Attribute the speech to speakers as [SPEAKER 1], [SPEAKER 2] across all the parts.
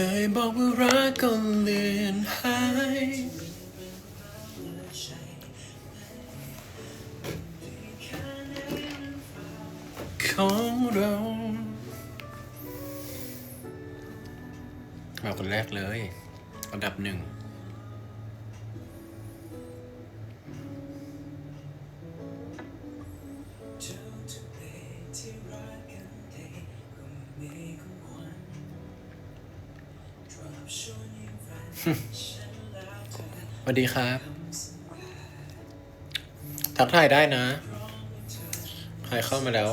[SPEAKER 1] คยบอกว่ารักก็เลือนหาย สวัสดีครับ ทักทายได้นะ ใครเข้ามาแล้ว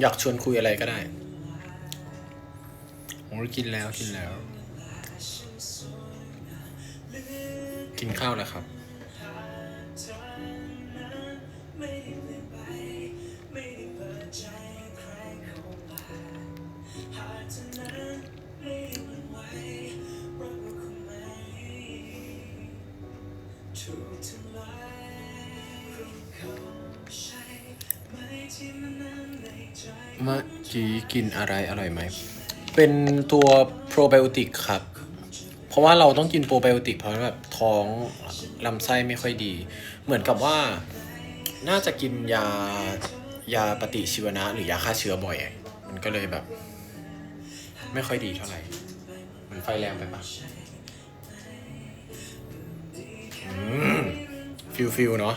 [SPEAKER 1] อยากชวนคุยอะไรก็ได้โอ้กินแล้วกินแล้ว กินข้าวแล้วครับ เมื่อกี้กินอะไรอร่อยไหม เป็นตัวโปรไบโอติกครับ เพราะว่าเราต้องกินโปรไบโอติกเพราะแบบท้องลำไส้ไม่ค่อยดี เหมือนกับว่าน่าจะกินยายาปฏิชีวนะ หรือยาฆ่าเชื้อบ่อย มันก็เลยแบบ ไม่ค่อยดีเท่าไหร่ มันไฟแรงไปปะฟิลฟิลเนาะ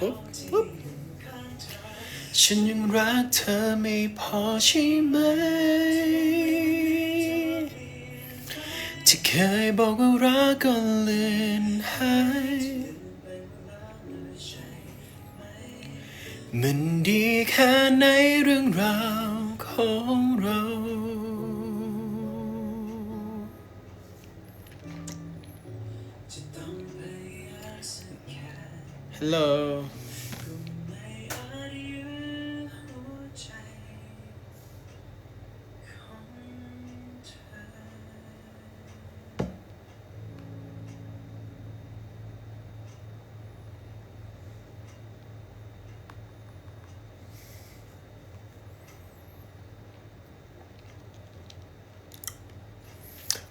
[SPEAKER 1] ปุ๊บปุ๊บฉันยังรักเธอไม่พอใช่ไหม ที่เคยบอกว่ารักก็เลือนหายมันดีแค่ไหนเรื่องราวของเราฮัลโหล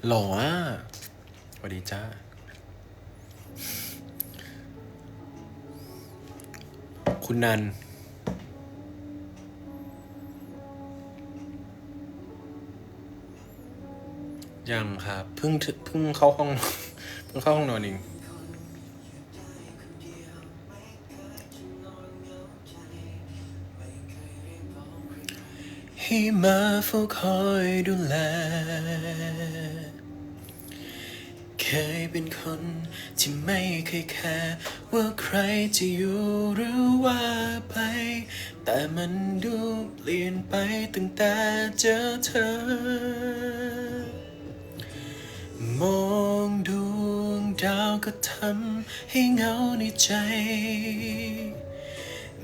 [SPEAKER 1] หล่ออะสวัสดีจ้า คุณนัน ยังครับ เพิ่งเพิ่งเข้าห้อง เพิ่งเข้าห้องนอนเอง ให้มาเฝ้าคอยดูแล เคยเป็นคนที่ไม่เคยแคร์ว่าใครจะอยู่หรือว่าไป แต่มันดูเปลี่ยนไปตั้งแต่เจอเธอ มองดวงดาวก็ทำให้เหงาในใจ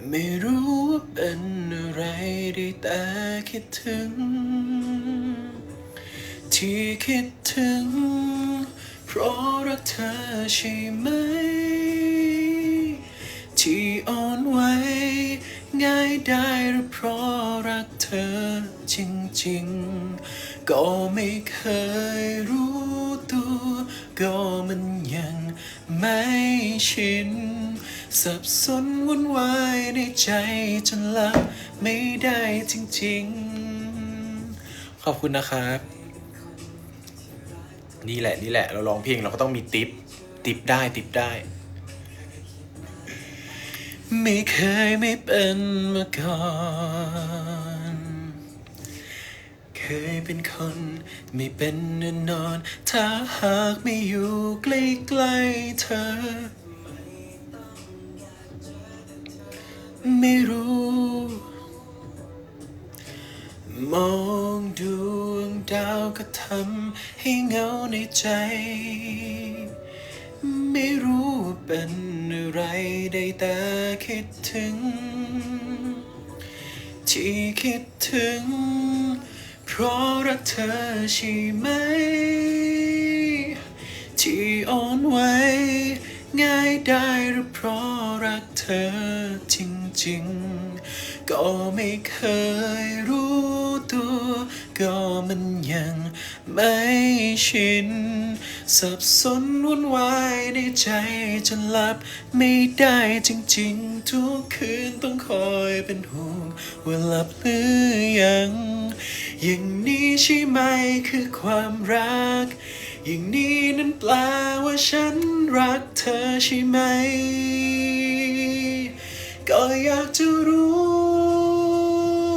[SPEAKER 1] ไม่รู้ว่าเป็นอะไรได้แต่คิดถึง ที่คิดถึง เพราะรักเธอใช่ไหม ที่อ่อนไหวง่ายได้หรือเพราะรักเธอจริงๆ ก็ไม่เคยรู้ตัว ก็มันยังไม่ชิน สับสนวุ่นวายในใจจนลับไม่ได้จริงๆ ขอบคุณนะครับ นี่แหละนี่แหละเราร้องเพลงเราก็ต้องมีติปติปได้ติปได้ ไม่เคยไม่เป็นมาก่อน เคยเป็นคน ไม่เป็นแน่นอน ถ้าหากไม่อยู่ใกล้ๆเธอ ไม่รู้ มองดวงดาวก็ทำให้เหงาในใจ ไม่รู้ว่าเป็นอะไรได้แต่คิดถึง ที่คิดถึง เพราะรักเธอใช่ไหม ที่อ่อนไหวง่ายได้หรือเพราะรักเธอจริง ๆก็ไม่เคยรู้ตัว ก็มันยังไม่ชิน สับสนวุ่นวายในใจจนหลับไม่ได้จริงๆ ทุกคืนต้องคอยเป็นห่วงว่าหลับหรือยัง อย่างนี้ใช่ไหมคือความรักอย่างนี้นั้นแปลว่าฉันรักเธอใช่ไหม ก็อยากจะรู้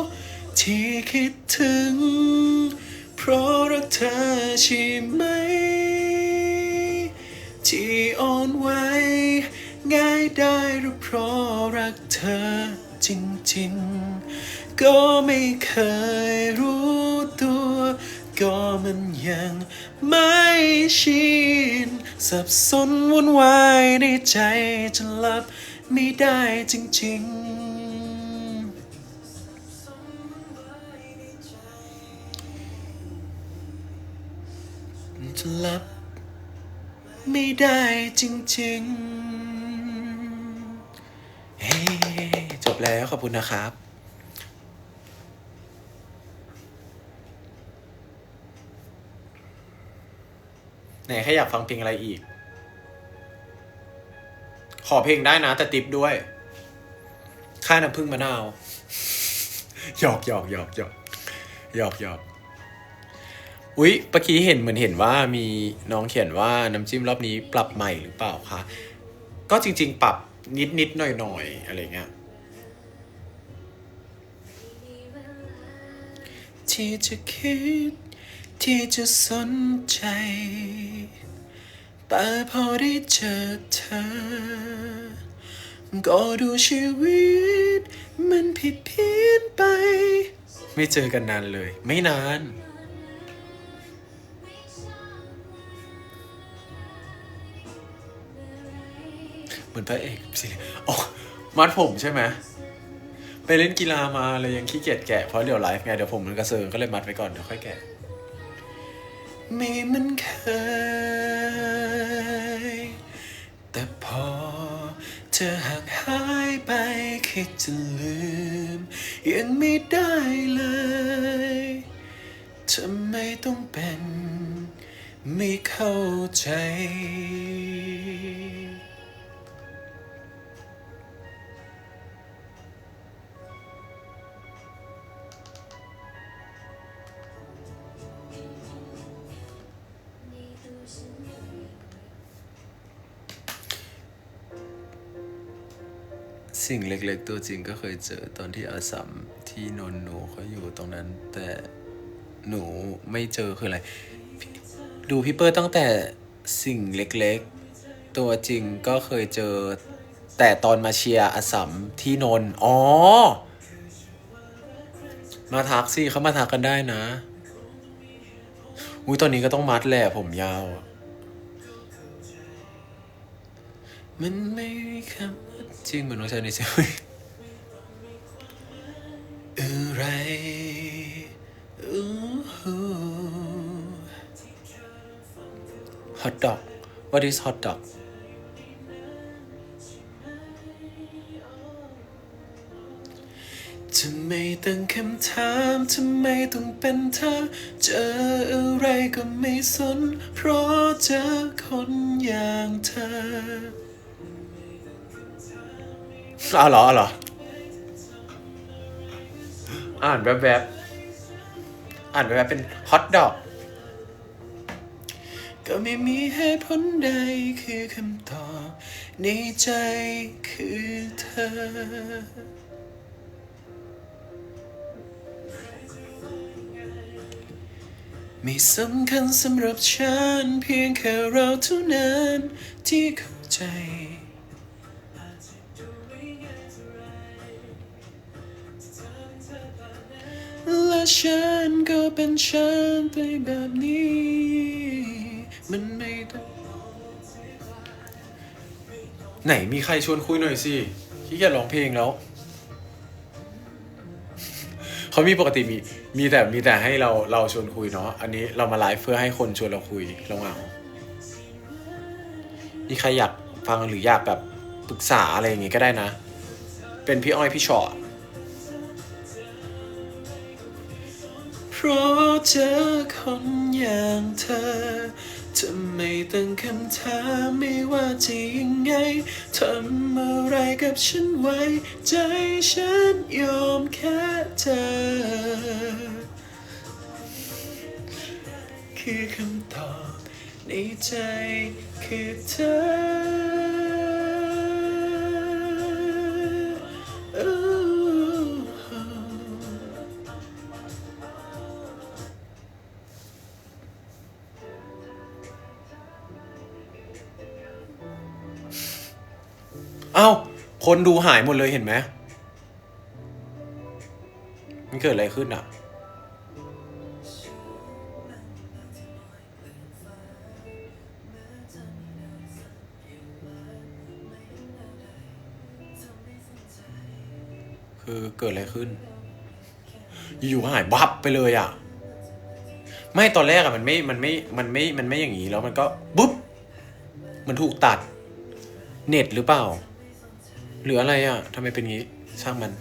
[SPEAKER 1] ที่คิดถึง เพราะรักเธอใช่ไหม ที่อ่อนไหวง่ายได้หรือเพราะรักเธอจริงๆ ก็ไม่เคยรู้ตัว ก็มันยังไม่ชินสับสนวุ่นวายในใจจนหลับ ไม่ได้จริงๆจนหลับไม่ได้จริงๆ เฮ้จบแล้วขอบคุณนะครับไหนใครอยากฟังเพลงอะไรอีก ขอเพลงได้นะ แต่ติปด้วย ค่าน้ำผึ้งมะนาวหยอกหยอกหยอกหยอกหยอกหยอกอุ๊ยเมื่อกี้เห็นเหมือนเห็นว่ามีน้องเขียนว่าน้ำจิ้มรอบนี้ปรับใหม่หรือเปล่าคะก็จริง ๆ ปรับนิดนิดหน่อยหน่อยอะไรเงี้ยที่จะคิดที่จะสนใจ แต่พอได้เจอเธอ ก็ดูชีวิต มันผิดเพี้ยนไป ไม่เจอกันนานเลย ไม่นาน เหมือนพระเอกสิโอ๋อมัดผมใช่ไหมไปเล่นกีฬามาเลยยังขี้เกียจแกะเพราะเดี๋ยวไลฟ์ไงเดี๋ยวผมมันกระเซิงก็เลยมัดไว้ก่อนเดี๋ยวค่อยแกะ ม่เหมือนเคย แต่พอเธอห่างหายไปคิดจะลืม ยังไม่ได้เลยทำไมต้องเป็น ไม่เข้าใจ สิ่งเล็กๆตัวจริงก็เคยเจอตอนที่อาสัมที่นนหนูเขาอยู่ตรงนั้น แต่หนูไม่เจอคืออะไร ดูพี่เปิ้ลตั้งแต่สิ่งเล็กๆ ตัวจริงก็เคยเจอ แต่ตอนมาเชียร์อาสัมที่นนอ๋อ มาทักสิเขามาทักกันได้นะอุ้ยตอนนี้ก็ต้องมัดแหละผมยาวมันไม่มีคำ ว่าจริงเหมือนน้องชายในเซเว่นอะไรอู้หูฮอตดอก what is hot dog ทำไมตั้งคำถามทำไมต้องเป็นเธอ เจออะไรก็ไม่สน เพราะเจอคนอย่างเธอ อ้าวเหรออ้าวเหรอ อ่านแบบแบบอ่านแบบแบบๆเป็นฮอตดอก ก็ไม่มีเหตุผลใดคือคำตอบในใจคือเธอ ไม่สำคัญสำหรับฉันเพียงแค่เราเท่านั้นที่เข้าใจ และฉันก็เป็นฉันไปแบบนี้ มันไม่ต้องไหนมีใครชวนคุยหน่อยสิขี้เกียจร้องเพลงแล้ว เขามีปกติมี มีแต่มีแต่ให้เราเราชวนคุยเนาะอันนี้เรามาไลฟ์เพื่อให้คนชวนเราคุยเราเหงามีใครอยากฟังหรืออยากแบบปรึกษาอะไรอย่างงี้ก็ได้นะ เป็นพี่อ้อยพี่ชอต เพราะเจอคนอย่างเธอทำไม่ตั้งคำถามไม่ว่าจะยังไงทำอะไรกับฉันไว้ ใจฉันยอมแค่เธอ คือคำตอบในใจคือเธอ คนดูหายหมดเลยเห็นไหมมันเกิดอะไรขึ้นอะ คือเกิดอะไรขึ้น อยู่ๆก็หายบับไปเลยอะ ไม่ตอนแรกอะมันไม่ มันไม่ มันไม่ มันไม่อย่างนี้แล้วมันก็ปุ๊บ มันถูกตัด เน็ตหรือเปล่า หรืออะไรอะทำไมเป็นงี้ช่างมัน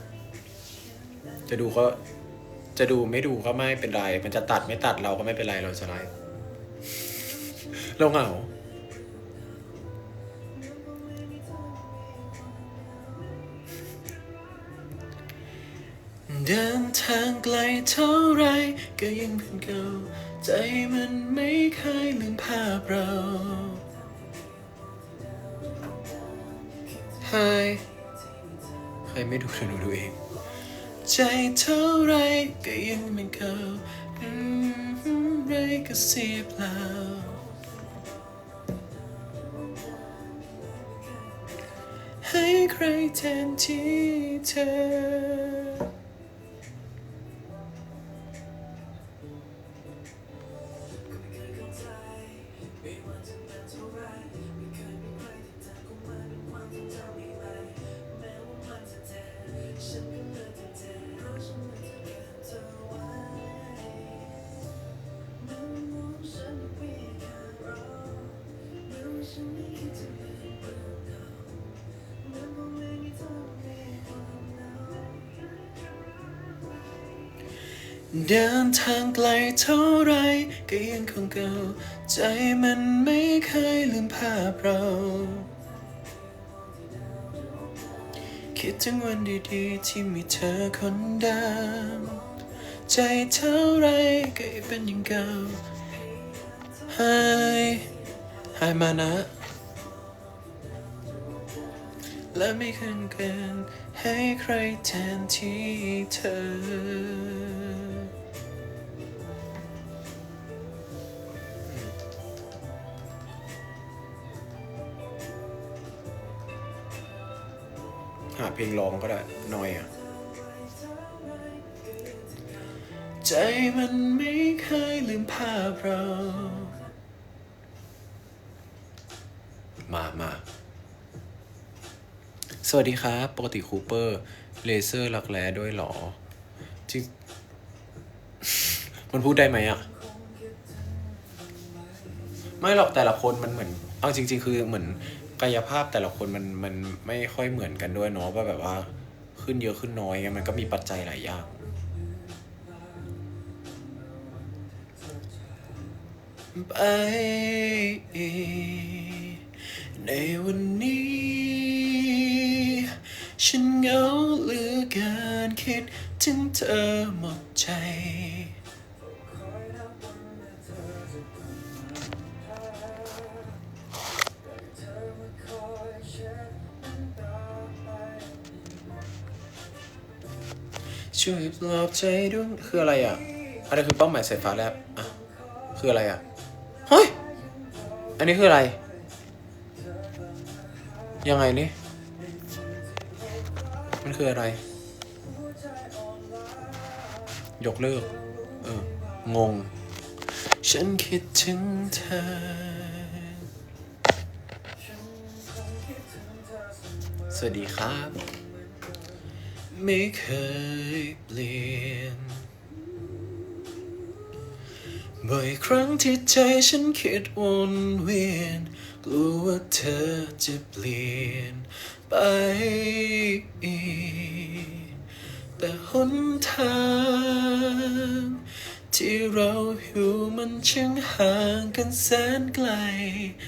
[SPEAKER 1] จะดูก็ จะดูไม่ดูก็ไม่เป็นไร มันจะตัดไม่ตัดเราก็ไม่เป็นไรเราจะไลฟ์เราเหงาเดินทางไกลเท่าไรก็ยังเหมือนเก่า ใจมันไม่เคยลืมภาพเรา ใครไม่ดูเดี๋ยวหนูดูเอง ใจเท่าไรก็ยังเหมือนเก่าอืมไรก็เสียเปล่าให้ใครแทนที่เธอ เท่าไรก็ยังคงเก่า ใจมันไม่เคยลืมภาพเรา คิดถึงวันดีๆ ที่มีเธอคนเดิมใจเท่าไรก็ยังเป็นอย่างเก่าหายหายมานะ และไม่คืนเกินให้ใครแทนที่เธอ หาเพลงร้องก็ได้หน่อยอะ ใจมันไม่เคยลืมภาพเรา มามาสวัสดีครับ ปกติคูเปอร์ เลเซอร์รักแร้ด้วยหรอจริงมันพูดได้ไหมอะ ไม่หรอกแต่ละคนมันเหมือน เอาจริง ๆ คือเหมือน กายภาพแต่ละคนมันมันไม่ค่อยเหมือนกันด้วยเนาะว่าแบบว่าขึ้นเยอะขึ้นน้อยมันก็มีปัจจัยหลายอย่างไปในวันนี้ ฉันเหงาเหลือเกินคิดถึงเธอหมดใจ ช่วยปลอบใจด้วยคืออะไรอะอะไรคือเป้าหมายสายฟ้าแลบอะคืออะไรอะเฮ้ยอันนี้คืออะไร ยังไงนี่มันคืออะไร ยกเลิก เออ งง ฉันคิดถึงเธอ สวัสดีครับ ไม่เคยเปลี่ยน บ่อยครั้งที่ใจฉันคิดวนเวียน กลัวว่าเธอจะเปลี่ยนไปแต่หนทางที่เราอยู่มันช่างห่างกันแสนไกล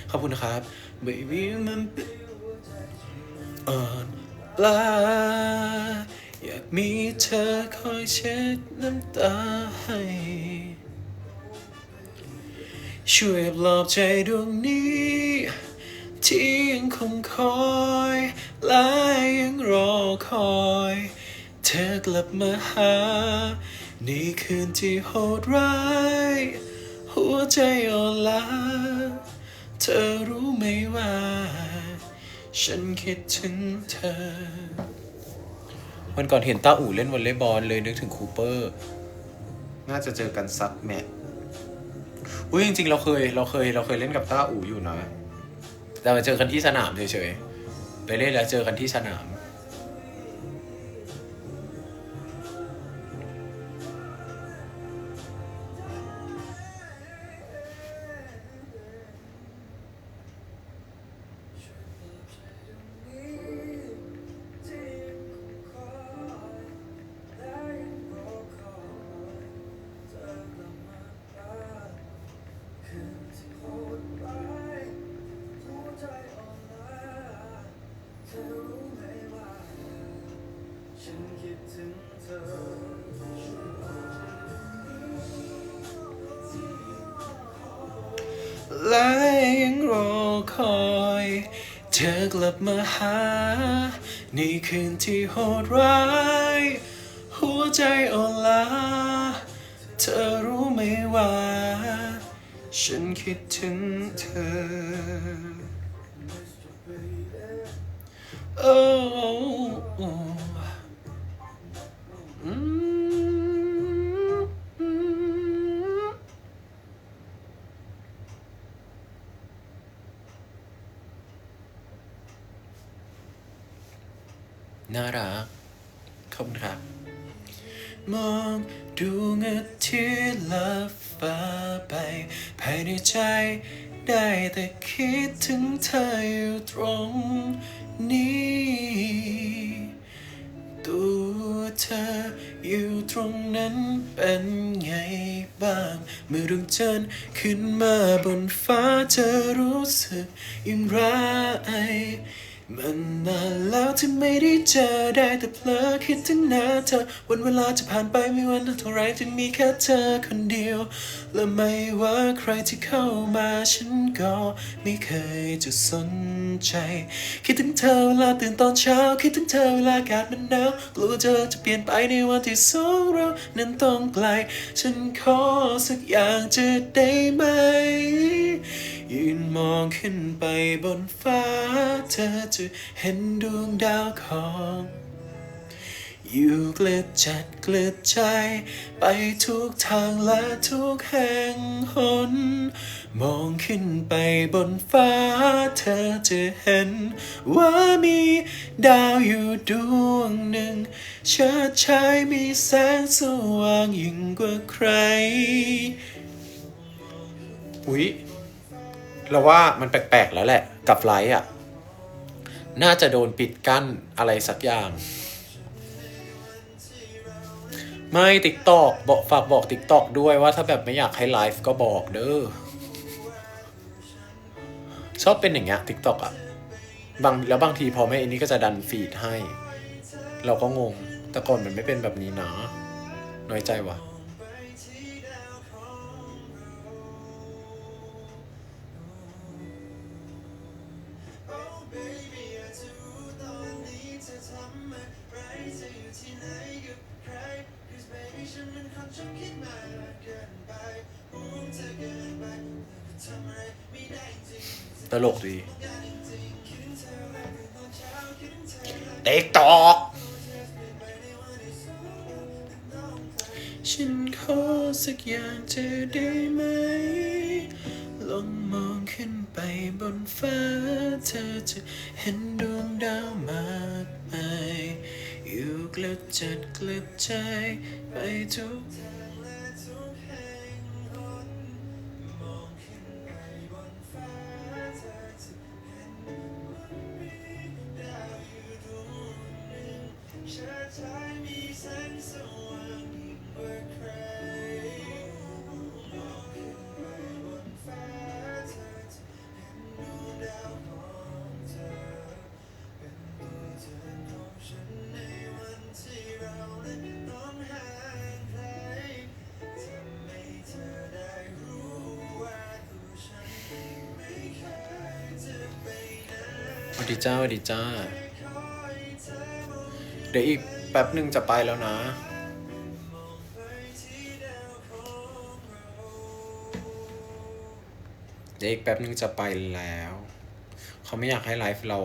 [SPEAKER 1] ขอบคุณนะครับ Baby มันเป็นอ่อนล้า อยากมีเธอคอยเช็ดน้ำตาให้ ช่วยปลอบใจดวงนี้ ที่ยังคงคอยและยังรอคอย เธอกลับมาหา ในคืนที่โหดร้าย หัวใจอ่อนล้าเธอรู้ไหมว่า ฉันคิดถึงเธอ วันก่อนเห็นต้าอู่เล่นวอลเลย์บอลเลยนึกถึงคูเปอร์ น่าจะเจอกันสักแมตช์อุ้ยจริงๆ เราเคยเราเคยเราเคยเล่นกับต้าอู่อยู่นะ แต่มาเจอกันที่สนามเฉยๆ ไปเล่นแล้วเจอกันที่สนาม
[SPEAKER 2] ถึงเธอ
[SPEAKER 1] และยังรอคอย เธอกลับมาหา ในคืนที่โหดร้าย หัวใจอ่อนล้า เธอรู้ไหมว่า ฉันคิดถึงเธอโรักขอบคุณครับมองดูเงาที่ลับฟ้าไป ภายในใจ ได้แต่คิดถึงเธออยู่ตรงนี้ ตัวเธออยู่ตรงนั้นเป็นไงบ้าง เมื่อดวงจันทร์ขึ้นมาบนฟ้าจะรู้สึกอย่างไร มันนานแล้วที่ไม่ได้เจอได้แต่เพลอคิดถึงหน้าเธอ วันเวลาจะผ่านไปไม่วันเท่าไรจะมีแค่เธอคนเดียว และไม่ว่าใครที่เข้ามาฉันก็ไม่เคยจะสนใจ คิดถึงเธอเวลาตื่นตอนเช้า คิดถึงเธอเวลาอากาศมันหนาวกลัวเธอจะเปลี่ยนไปในวันที่สองเรานั้นต้องไกล ฉันขอสักอย่างจะได้ไหม ยืนมองขึ้นไปบนฟ้า เธอจะเห็นดวงดาวของ อยู่เกลือจัดเกลือใจ ไปทุกทางและทุกแห่งหน มองขึ้นไปบนฟ้า เธอจะเห็น ว่ามีดาวอยู่ดวงหนึ่ง เชิดชายมีแสงสว่างยิ่งกว่าใคร อุ๊ย เราว่ามันแปลกๆแล้วแหละกับไลฟ์อะ น่าจะโดนปิดกั้นอะไรสักอย่าง ไม่ติ๊กตอกบอกฝากบอกติ๊กตอกด้วยว่าถ้าแบบไม่อยากให้ไลฟ์ก็บอกเด้อชอบเป็นอย่างเงี้ยติ๊กตอกอะบางแล้วบางทีพอไม่อันนี้ก็จะดันฟีดให้ เราก็งง แต่ก่อนมันไม่เป็นแบบนี้นะน้อยใจว่ะ ฉันขอสักอย่างเธอได้ไหม ลองมองขึ้นไปบนฟ้า เธอจะเห็นดวงดาวมากมาย อยู่กลับจัดกลับใจไปทุก ดีจ้าดีจ้า เดี๋ยวอีกแป๊บหนึ่งจะไปแล้วนะ เดี๋ยวอีกแป๊บหนึ่งจะไปแล้ว เขาไม่อยากให้ไลฟ์เรา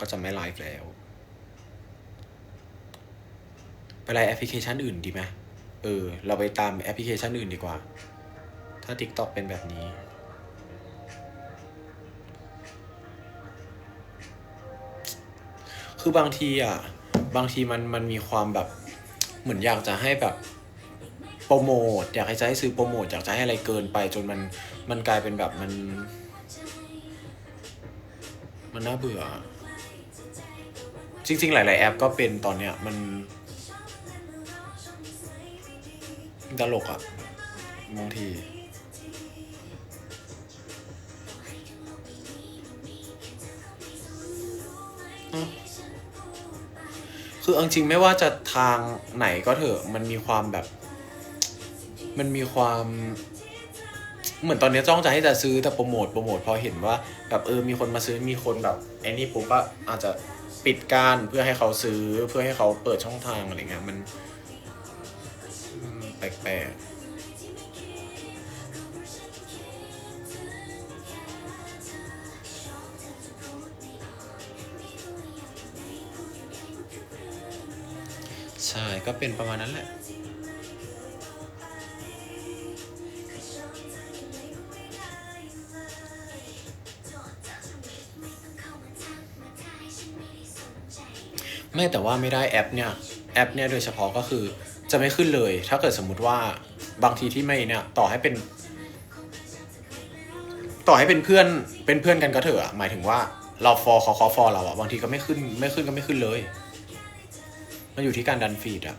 [SPEAKER 1] ก็จะไม่ไลฟ์แล้ว ไปไลฟ์แอปพลิเคชันอื่นดีไหมเออ เราไปตามแอปพลิเคชันอื่นดีกว่า ถ้า TikTok เป็นแบบนี้ คือบางทีอะบางทีมันมันมีความแบบเหมือนอยากจะให้แบบโปรโมทอยากให้จะให้ซื้อโปรโมทอยากจะให้อะไรเกินไป จนมันมันกลายเป็นแบบมัน มันน่าเบื่อ จริง ๆ หลาย ๆ แอปก็เป็นตอนเนี้ยมันตลกอะบางทีอ คือเอาจริงๆไม่ว่าจะทางไหนก็เถอะมันมีความแบบ มันมีความเหมือนตอนนี้จ้องจะให้จะซื้อแต่โปรโมทโปรโมทพอเห็นว่าแบบเออมีคนมาซื้อมีคนแบบไอ้นี่ปุ๊บก็อาจจะปิดการเพื่อให้เขาซื้อเพื่อให้เขาเปิดช่องทางอะไรเงี้ยมันแปลกๆ ใช่ก็เป็นประมาณนั้นแหละ ไม่แต่ว่าไม่ได้แอปเนี่ยแอปเนี่ยโดยเฉพาะก็คือจะไม่ขึ้นเลย ถ้าเกิดสมมุติว่าบางทีที่ไม่เนี่ยต่อให้เป็น ต่อให้เป็นเพื่อนเป็นเพื่อนกันก็เถอะหมายถึงว่าเราฟอเขาเขาฟอเราอะบางทีก็ไม่ขึ้นไม่ขึ้นก็ไม่ขึ้นเลย มันอยู่ที่การดันฟีดอะ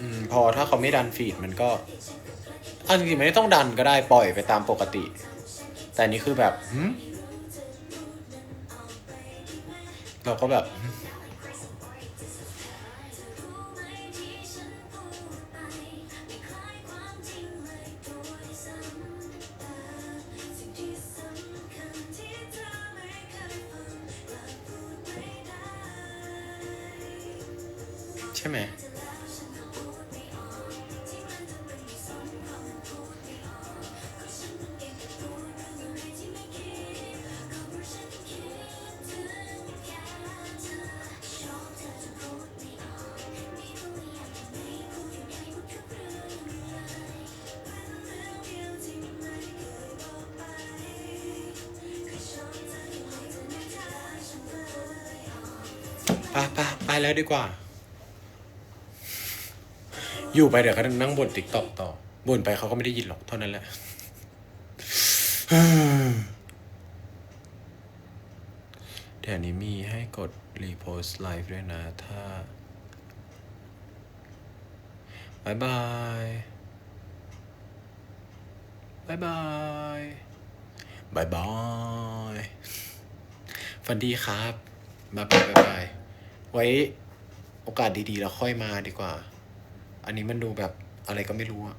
[SPEAKER 1] อืมพอถ้าเขาไม่ดันฟีดมันก็อันจริงๆไม่ต้องดันก็ได้ปล่อยไปตามปกติ แต่นี้คือแบบเราก็แบบ ช่ไหมไปไปไปแล้วดีกว่า อยู่ไปเดี๋ยวก็นั่งบนติ๊กต็อกต่อบ่นไปเขาก็ไม่ได้ยินหรอกเท่านั้นแหละเดี๋ยวนี้มีให้กดรีโพสต์ไลฟ์ด้วยนะ ถ้าบายบายบายบายบายบายฟันดีครับบายบายบายบายไว้โอกาสดีๆ แล้วค่อยมาดีกว่า อันนี้มันดูแบบอะไรก็ไม่รู้อะ